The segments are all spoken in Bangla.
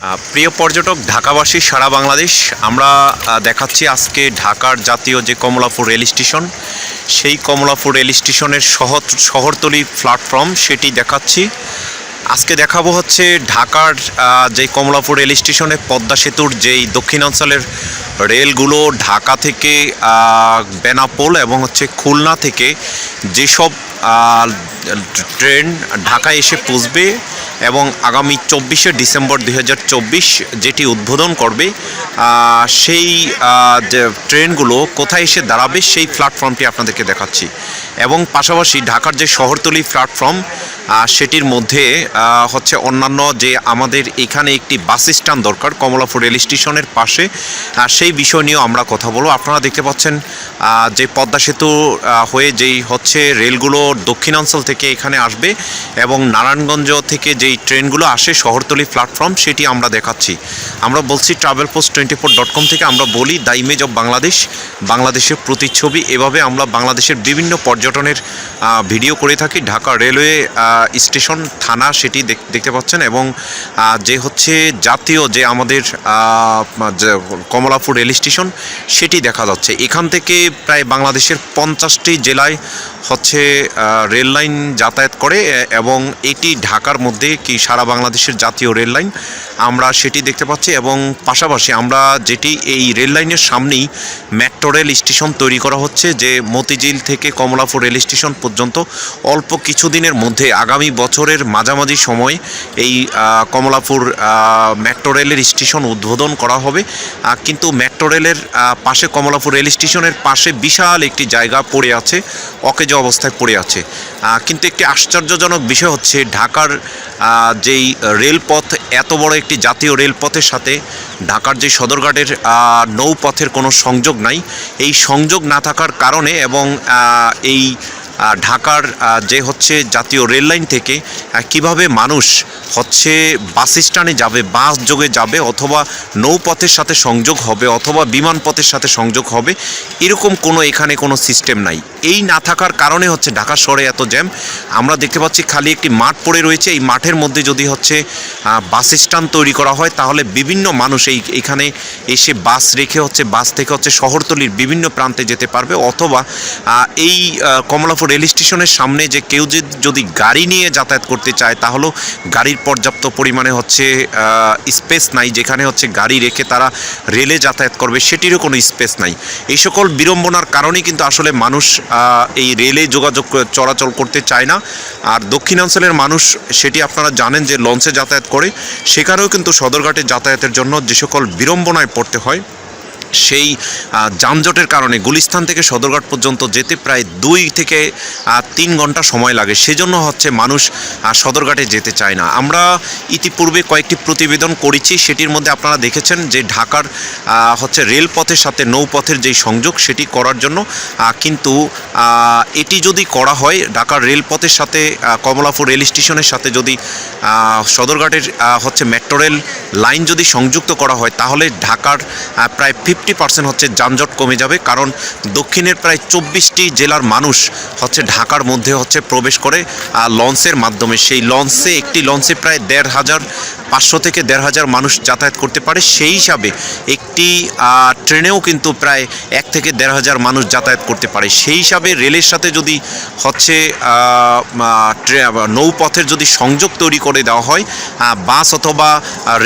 প্রিয় পর্যটক, ঢাকাবাসী, সারা বাংলাদেশ, আমরা দেখাচ্ছি আজকে ঢাকার জাতীয় যে কমলাপুর রেল স্টেশন, সেই কমলাপুর রেল স্টেশনের শহর, শহরতলি প্ল্যাটফর্ম সেটি দেখাচ্ছি। আজকে দেখাবো হচ্ছে ঢাকার যে কমলাপুর রেল স্টেশনে পদ্মা সেতুর যেই দক্ষিণাঞ্চলের রেলগুলো, ঢাকা থেকে বেনাপোল এবং হচ্ছে খুলনা থেকে যেসব ট্রেন ঢাকায় এসে পৌঁছবে এবং আগামী চব্বিশে ডিসেম্বর দু হাজার চব্বিশ যেটি উদ্বোধন করবে সেই যে ট্রেনগুলো কোথায় এসে দাঁড়াবে সেই প্ল্যাটফর্মটি আপনাদেরকে দেখাচ্ছি। এবং পাশাপাশি ঢাকার যে শহরতলি প্ল্যাটফর্ম সেটির মধ্যে হচ্ছে অন্যান্য যে আমাদের এখানে একটি বাস স্ট্যান্ড দরকার, কমলাপুর রেল স্টেশনের পাশে। সেই বিষয় নিয়েও আমরা কথা বলব। আপনারা দেখতে পাচ্ছেন যে পদ্মা সেতু হয়ে যেই হচ্ছে রেলগুলো দক্ষিণাঞ্চল থেকে এখানে আসবে এবং নারায়ণগঞ্জ থেকে যেই ট্রেনগুলো আসে শহরতলি প্ল্যাটফর্ম সেটি আমরা দেখাচ্ছি। আমরা বলছি travel post twenty four dot com থেকে আমরা বলি দ্য ইমেজ অফ বাংলাদেশ বাংলাদেশের প্রতিচ্ছবি। এভাবে আমরা বাংলাদেশের বিভিন্ন পর্যটনের ভিডিও করে থাকি। ঢাকা রেলওয়ে স্টেশন, থানা, সেটি দেখ- দেখতে পাচ্ছেন এবং যে হচ্ছে জাতীয় যে আমাদের কমলাপুর রেল স্টেশন, সেটি দেখা যাচ্ছে। এখান থেকে প্রায় বাংলাদেশের পঞ্চাশটি জেলায় হচ্ছে রেল লাইন যাতায়াত করে এবং এটি ঢাকার মধ্যে কি সারা বাংলাদেশের জাতীয় রেল লাইন আমরা সেটি দেখতে পাচ্ছি এবং পাশাপাশি আমরা যেটি এই রেল লাইনের সামনেই মেট্রো রেল স্টেশন তৈরি করা হচ্ছে যে মতিঝিল থেকে কমলাপুর রেল স্টেশন পর্যন্ত অল্প কিছুদিনের মধ্যে আগামী বছরের মাঝামাঝি সময় এই কমলাপুর মেট্রো রেলের স্টেশন উদ্বোধন করা হবে। কিন্তু মেট্রো রেলের পাশে কমলাপুর রেল স্টেশনের পাশে বিশাল একটি জায়গা পড়ে আছে, অকেজ অবস্থায় পড়ে আছে। কিন্তু একটি আশ্চর্যজনক বিষয় হচ্ছে ঢাকার যেই রেলপথ, এত বড় একটি জাতীয় রেলপথের সাথে ঢাকার যে সদরঘাটের নৌপথের কোনো সংযোগ নাই। এই সংযোগ না থাকার কারণে এবং এই ঢাকার যে হচ্ছে জাতীয় রেল লাইন থেকে কীভাবে মানুষ হচ্ছে বাস স্ট্যান্ডে যাবে, বাস যোগে যাবে, অথবা নৌপথের সাথে সংযোগ হবে, অথবা বিমান পথের সাথে সংযোগ হবে, এরকম কোনো এখানে কোনো সিস্টেম নাই। এই না থাকার কারণে হচ্ছে ঢাকা শহরে এত জ্যাম আমরা দেখতে পাচ্ছি খালি একটি মাঠ পড়ে রয়েছে। এই মাঠের মধ্যে যদি হচ্ছে বাস স্ট্যান্ড তৈরি করা হয়, তাহলে বিভিন্ন মানুষ এই, এখানে এসে বাস রেখে হচ্ছে, বাস থেকে হচ্ছে শহরতলির বিভিন্ন প্রান্তে যেতে পারবে, অথবা এই কমলাপুর রেল স্টেশনের সামনে যে কেউ যে- যদি গাড়ি নিয়ে যাতায়াত করতে চায়, তাহলেও গাড়ির পর্যাপ্ত পরিমাণে হচ্ছে স্পেস নাই, যেখানে হচ্ছে গাড়ি রেখে তারা রেলে যাতায়াত করবে, সেটিরও কোনো স্পেস নাই। এই সকল বিড়ম্বনার কারণেই কিন্তু আসলে মানুষ এই রেলে যোগাযোগ চলাচল করতে চায় না। আর দক্ষিণাঞ্চলের মানুষ, সেটি আপনারা জানেন যে লঞ্চে যাতায়াত করে, সেখানেও কিন্তু সদরঘাটে যাতায়াতের জন্য যে সকল বিড়ম্বনায় পড়তে হয় সেই যানজটের কারণে গুলিস্তান থেকে সদরঘাট পর্যন্ত যেতে প্রায় দুই থেকে তিন ঘণ্টা সময় লাগে। সেজন্য হচ্ছে মানুষ সদরঘাটে যেতে চায় না। আমরা ইতিপূর্বে কয়েকটি প্রতিবেদন করেছি। সেটির মধ্যে আপনারা দেখেছেন যে ঢাকার হচ্ছে রেলপথের সাথে নৌপথের যেই সংযোগ, সেটি করার জন্য কিন্তু এটি যদি করা হয়, ঢাকার রেলপথের সাথে কমলাপুর রেল স্টেশনের সাথে যদি সদরঘাটের হচ্ছে মেট্রো রেল লাইন যদি সংযুক্ত করা হয়, তাহলে ঢাকার প্রায় ফিফটি পার্সেন্ট হচ্ছে যানজট কমে যাবে, কারণ দক্ষিণের প্রায় চব্বিশটি জেলার মানুষ হচ্ছে ঢাকার মধ্যে হচ্ছে প্রবেশ করে লঞ্চের মাধ্যমে। সেই লঞ্চে, একটি লঞ্চে প্রায় দেড় হাজার পাঁচশো থেকে দেড় হাজার মানুষ যাতায়াত করতে পারে। সেই হিসাবে একটি ট্রেনেও কিন্তু প্রায় এক থেকে দেড় হাজার মানুষ যাতায়াত করতে পারে। সেই হিসাবে রেলের সাথে যদি হচ্ছে নৌপথের যদি সংযোগ তৈরি করে দেওয়া হয় বাস অথবা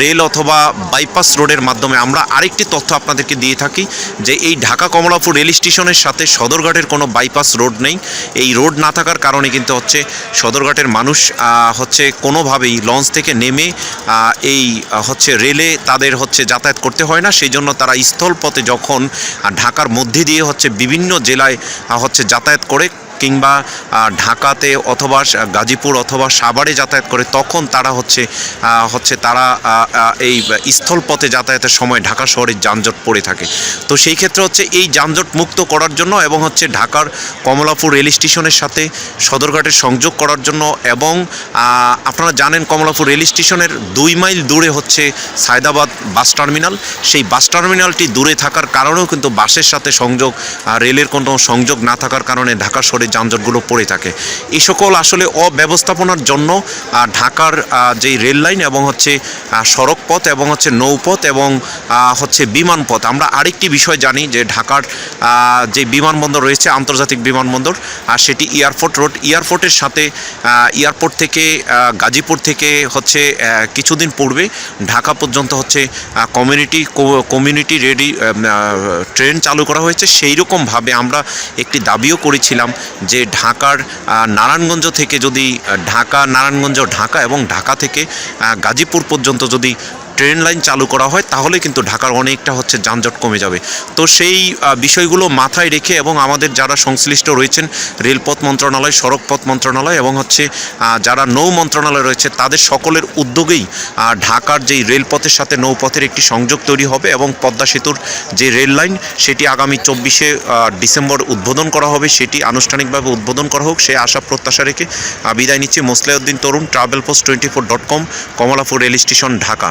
রেল অথবা বাইপাস রোডের মাধ্যমে আমরা আরেকটি তথ্য আপনাদেরকে দিয়ে থাকি যে এই ঢাকা কমলাপুর রেল স্টেশনের সাথে সদরঘাটের কোনো বাইপাস রোড নেই। এই রোড না থাকার কারণে কিন্তু হচ্ছে সদরঘাটের মানুষ হচ্ছে কোনোভাবেই লঞ্চ থেকে নেমে এই হচ্ছে রেলে তাদের হচ্ছে যাতায়াত করতে হয় না, সেই জন্য তারা স্থলপথে যখন ঢাকার মধ্যে দিয়ে হচ্ছে বিভিন্ন জেলায় হচ্ছে যাতায়াত করে কিংবা ঢাকাতে অথবা গাজীপুর অথবা সাভারে যাতায়াত করে তখন তারা হচ্ছে হচ্ছে তারা এই স্থলপথে যাতায়াতের সময় ঢাকা শহরে যানজট পড়ে থাকে। তো সেই ক্ষেত্রে হচ্ছে এই যানজট মুক্ত করার জন্য এবং হচ্ছে ঢাকার কমলাপুর রেল স্টেশনের সাথে সদরঘাটের সংযোগ করার জন্য এবং আপনারা জানেন কমলাপুর রেল স্টেশনের দুই মাইল দূরে হচ্ছে সায়দাবাদ বাস টার্মিনাল। সেই বাস টার্মিনালটি দূরে থাকার কারণেও কিন্তু বাসের সাথে সংযোগ রেলের কোনো সংযোগ না থাকার কারণে ঢাকা শহরে যানজটগুলো পড়ে থাকে। এই সকল আসলে অব্যবস্থাপনার জন্য ঢাকার যেই রেল লাইন এবং হচ্ছে সড়ক পথ এবং হচ্ছে নৌপথ এবং হচ্ছে বিমানপথ, আমরা আরেকটি বিষয় জানি যে ঢাকার যে বিমানবন্দর রয়েছে, আন্তর্জাতিক বিমানবন্দর, আর সেটি এয়ারপোর্ট রোড। এয়ারপোর্টের সাথে এয়ারপোর্ট থেকে গাজীপুর থেকে হচ্ছে কিছুদিন পূর্বে ঢাকা পর্যন্ত হচ্ছে কমিউনিটি কমিউনিটি রেডি ট্রেন চালু করা হয়েছে। সেই রকমভাবে আমরা একটি দাবিও করেছিলাম যে ঢাকার নারায়ণগঞ্জ থেকে যদি ঢাকা নারায়ণগঞ্জ ঢাকা এবং ঢাকা থেকে গাজীপুর পর্যন্ত যদি ট্রেন লাইন চালু করা হয়, তাহলে কিন্তু ঢাকার অনেকটা হচ্ছে যানজট কমে যাবে। তো সেই বিষয়গুলো মাথায় রেখে এবং আমাদের যারা সংশ্লিষ্ট রয়েছেন, রেলপথ মন্ত্রণালয় সড়ক পথ মন্ত্রণালয় এবং হচ্ছে যারা নৌ মন্ত্রণালয় রয়েছে, তাদের সকলের উদ্যোগেই ঢাকার যেই রেলপথের সাথে নৌপথের একটি সংযোগ তৈরি হবে এবং পদ্মা সেতুর যে রেল লাইন, সেটি আগামী চব্বিশে ডিসেম্বর উদ্বোধন করা হবে, সেটি আনুষ্ঠানিকভাবে উদ্বোধন করা হোক, সে আশা প্রত্যাশা রেখে বিদায় নিচ্ছি। Mosleuddin Tarun travel post twenty four dot com Kamalapur rail station, Dhaka.